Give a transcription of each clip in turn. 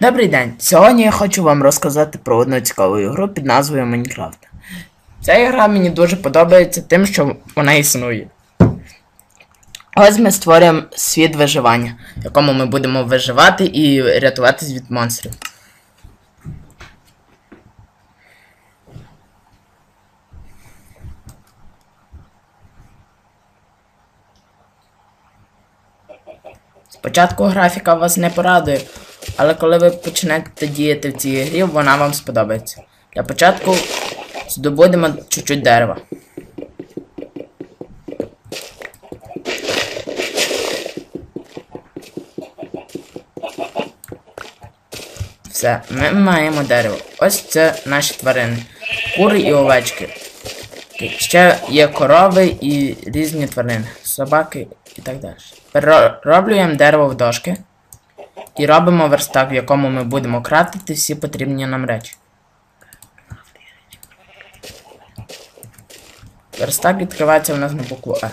Добрий день! Сьогодні я хочу вам розказати про одну цікаву ігру під назвою Майнкрафт. Ця ігра мені дуже подобається тим, що вона існує. Ось ми створюємо світ виживання, в якому ми будемо виживати і рятуватись від монстрів. Спочатку графіка вас не порадує, але коли ви почнете діяти в цій грі, вона вам сподобається. Для початку здобудемо чуть-чуть дерева. Все, ми маємо дерево. Ось це наші тварини. Кури і овечки. Ще є корови і різні тварини, собаки і так далі. Перероблюємо дерево в дошки і робимо верстак, в якому ми будемо крафтити всі потрібні нам речі. Верстак відкривається у нас на букву Е.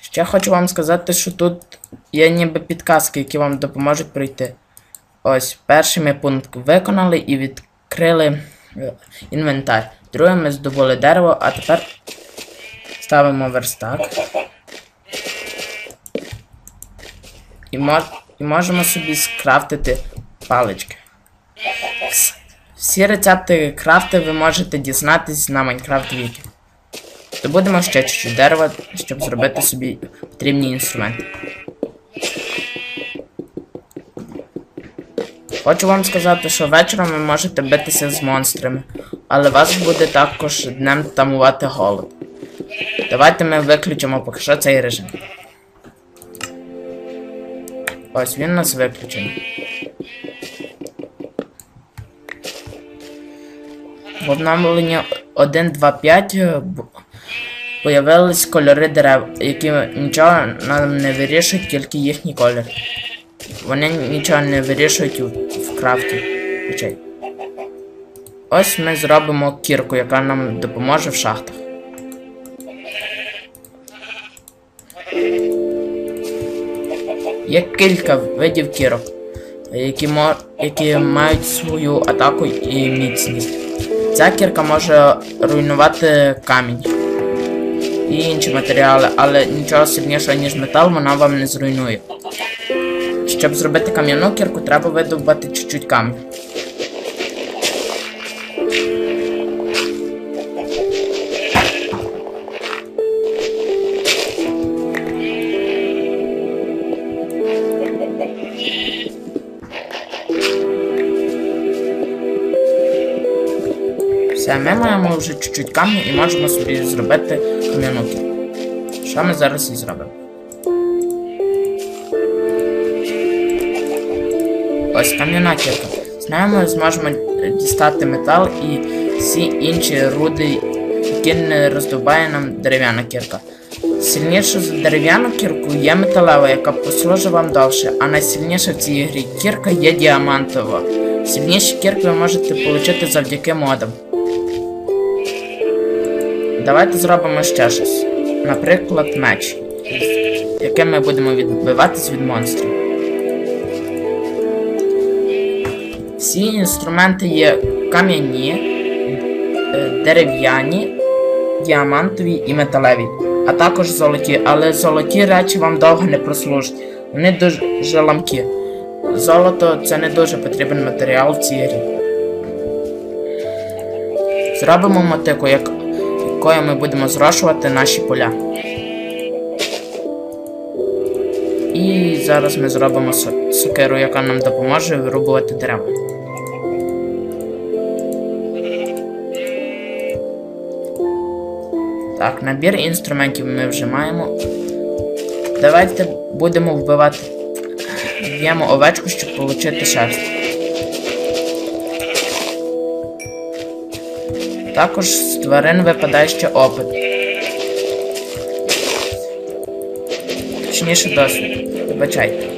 Ще хочу вам сказати, що тут є ніби підказки, які вам допоможуть пройти. Ось, перший ми пункт виконали і відкрили е, інвентар. Друге ми здобули дерево, а тепер ставимо верстак. І, мож, і можемо собі скрафтити палички. Всі рецепти крафти ви можете дізнатись на Майнкрафт Вікі. Добудемо ще чуть-чуть дерева, щоб зробити собі потрібні інструменти. Хочу вам сказати, що вечором ви можете битися з монстрами, але вас буде також днем тамувати голод. Давайте ми виключимо поки що цей режим. Ось він у нас виключений. В обновленні 1.2.5 е, появились кольори дерев, які нічого нам не вирішують, тільки їхній колір. Вони нічого не вирішують в, крафті речей. Ось ми зробимо кірку, яка нам допоможе в шахтах. Є кілька видів кірок, які, які мають свою атаку і міцність. Ця кірка може руйнувати камінь і інші матеріали, але нічого сильнішого, ніж метал, вона вам не зруйнує. Щоб зробити кам'яну кірку, треба видобувати чуть-чуть камінь. Все, ми маємо вже чуть-чуть камінь і можемо собі зробити кам'яну. Що ми зараз і зробимо? Ось кам'яна кірка. З нею зможемо дістати метал і всі інші руди, які не роздобає нам дерев'яна кірка. Сильніше за дерев'яну кірку є металева, яка послужить вам довше, а найсильніша в цій грі кірка є діамантова. Сильніші кірки ви можете отримати завдяки модам. Давайте зробимо ще щось. Наприклад, меч, яким ми будемо відбиватись від монстрів. Всі інструменти є кам'яні, е, дерев'яні, діамантові і металеві, а також золоті, але золоті речі вам довго не прослужать. Вони дуже ламкі. Золото це не дуже потрібен матеріал в цій грі. Зробимо мотику, як, якою ми будемо зрошувати наші поля. І зараз ми зробимо со- сокиру, яка нам допоможе вирубувати дерева. Так, набір інструментів ми вже маємо. Давайте будемо вбивати. Вб'ємо овечку, щоб отримати шерсть. Також з тварин випадає ще опит. Точніше досвід. Вибачайте.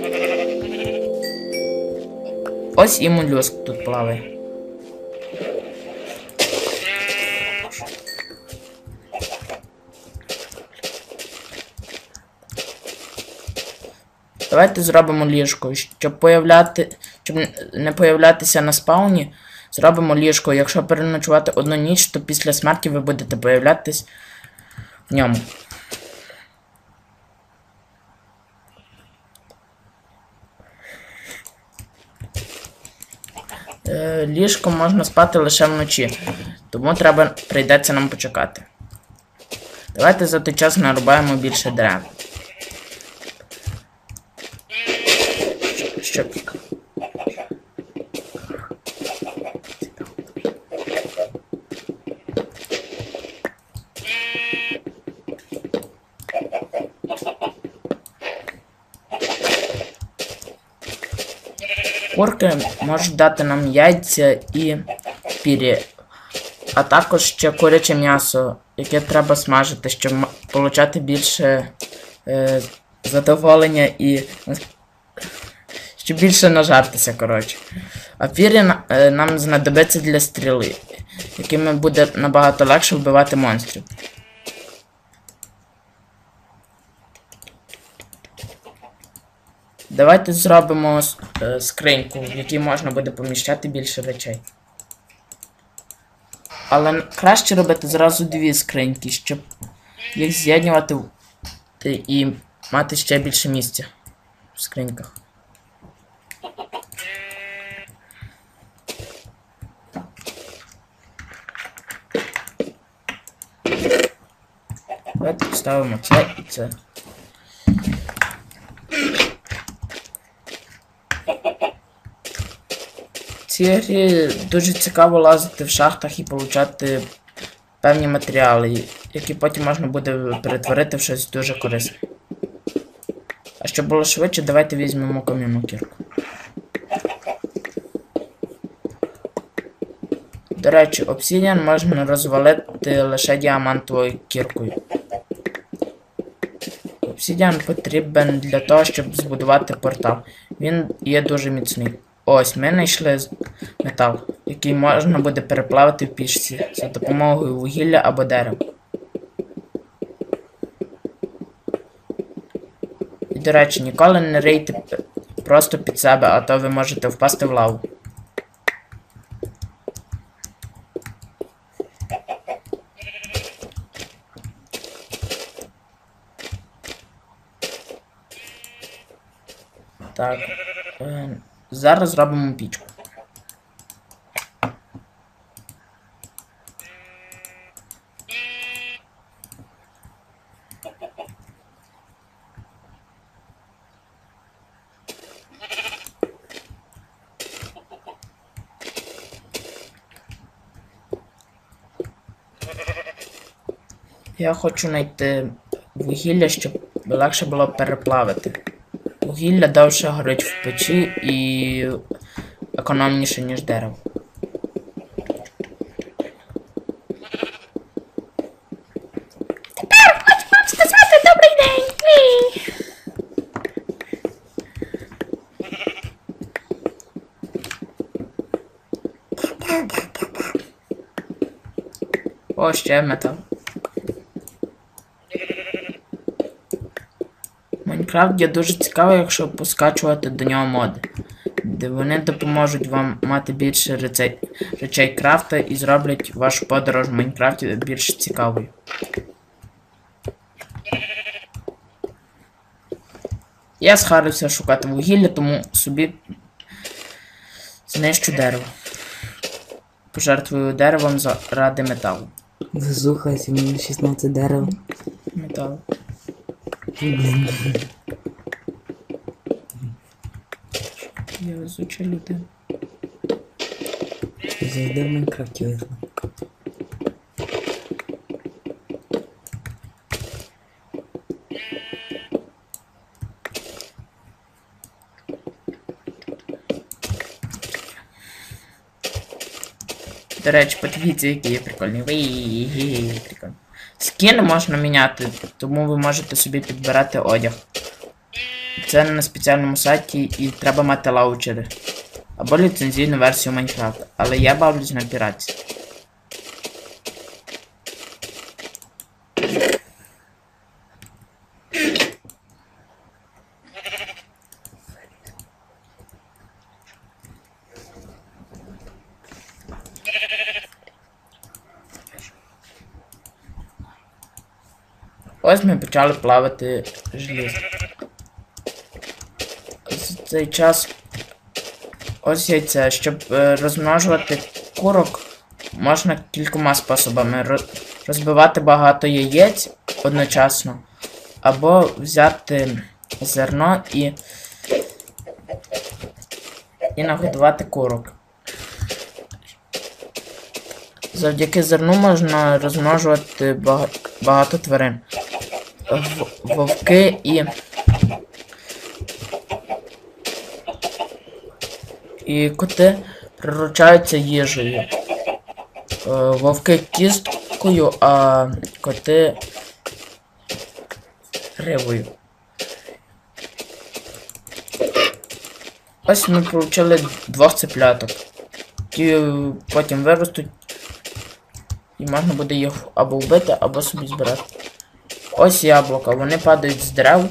Ось і молюск тут плаває. Давайте зробимо ліжко, щоб появляти, Щоб не появлятися на спауні, зробимо ліжко. Якщо переночувати одну ніч, то після смерті ви будете появлятись в ньому. Е, ліжко можна спати лише вночі, тому треба прийдеться нам почекати. Давайте за той час нарубаємо більше дерев. Курки можуть дати нам яйця і пірі, а також ще куряче м'ясо, яке треба смажити, щоб отримати більше е, задоволення і щоб більше нажартися, коротше. А пірі е, нам знадобиться для стріли, якими буде набагато легше вбивати монстрів. Давайте зробимо е, скриньку, в якій можна буде поміщати більше речей. Але краще робити зразу дві скриньки, щоб їх з'єднувати і мати ще більше місця в скриньках. Давайте поставимо це і це. Цій грі дуже цікаво лазити в шахтах і получати певні матеріали, які потім можна буде перетворити в щось дуже корисне. А щоб було швидше, давайте візьмемо кам'яну кірку. До речі, обсідіан можна розвалити лише діамантовою кіркою. Обсідіан потрібен для того, щоб збудувати портал. Він є дуже міцний. Ось ми знайшли метал, який можна буде переплавити в пішці за допомогою вугілля або дерева. І, до речі, ніколи не рийте просто під себе, а то ви можете впасти в лаву. Так. Е, зараз зробимо пічку. Я хочу знайти вугілля, щоб легше було переплавити. Вугілля довше горить в печі і економніше, ніж дерево. сказати добрий день. О, ще метал. Майнкрафт є дуже цікавий, якщо поскачувати до нього моди, де вони допоможуть вам мати більше речей, речей крафта і зроблять вашу подорож в Майнкрафті більш цікавою. Я схарився шукати вугілля, тому собі знищу дерево. Пожертвую деревом заради металу. Везуха 16 дерев. Металу. Я везуча людина. Завжди в Майнкрафті везла. До речі, подивіться, який я прикольний. Вий, прикольно. Скін можна міняти, тому ви можете собі підбирати одяг. Це на спеціальному сайті і треба мати лаучери. Або ліцензійну версію Майнкрафта. Але я бавлюсь на піратці. Ось ми почали плавати желізо. За цей час ось яйце. Щоб е, розмножувати курок, можна кількома способами. Розбивати багато яєць одночасно, або взяти зерно і, і нагодувати курок. Завдяки зерну можна розмножувати багато тварин. Вовки і. І коти приручаються їжею. Е, Вовки кісткою, а коти рибою. Ось ми отримали двох цепляток. Ті потім виростуть. І можна буде їх або вбити, або собі збирати. Ось яблука, вони падають з дерев.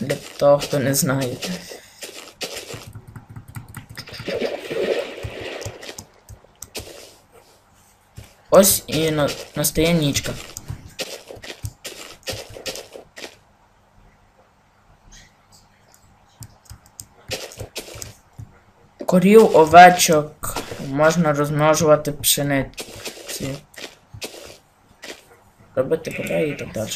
Для того, хто не знає. Ось і на, настає нічка. Корів, овечок можна розмножувати пшениці. Робити поля і так далі.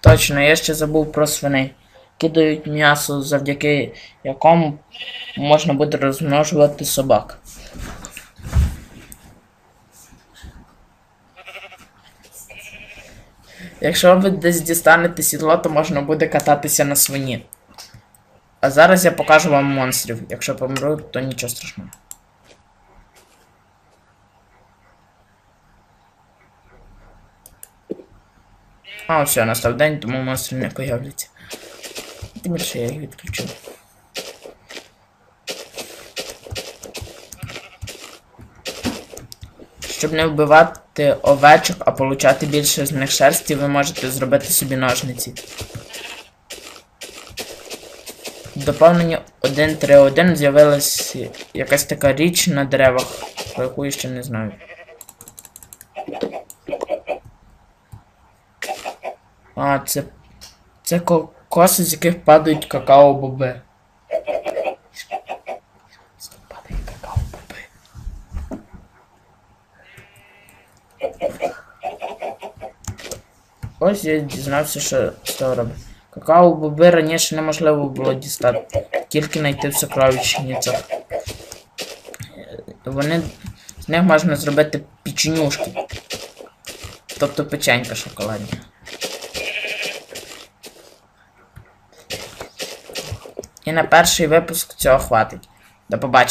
Точно, я ще забув про свиней. Кидають м'ясо, завдяки якому можна буде розмножувати собак. Якщо ви десь дістанете сідло, то можна буде кататися на свині. А зараз я покажу вам монстрів. Якщо помру, то нічого страшного. А, все, настав день, тому монстри не появляться. Тим більше я їх відключу. Щоб не вбивати овечок, а получати більше з них шерсті, ви можете зробити собі ножниці. В доповненні 1.3.1 з'явилась якась така річ на деревах, про яку я ще не знаю. А, це. Це кокоси, з яких падають какао-боби. Падає какао-боби. Ось я дізнався, що з того робить. Какао-боби раніше неможливо було дістати, тільки знайти в сокровищницях. Е, Вони. З них можна зробити печенюшки. Тобто печенька шоколадні. І на перший випуск цього хватить. До побачення.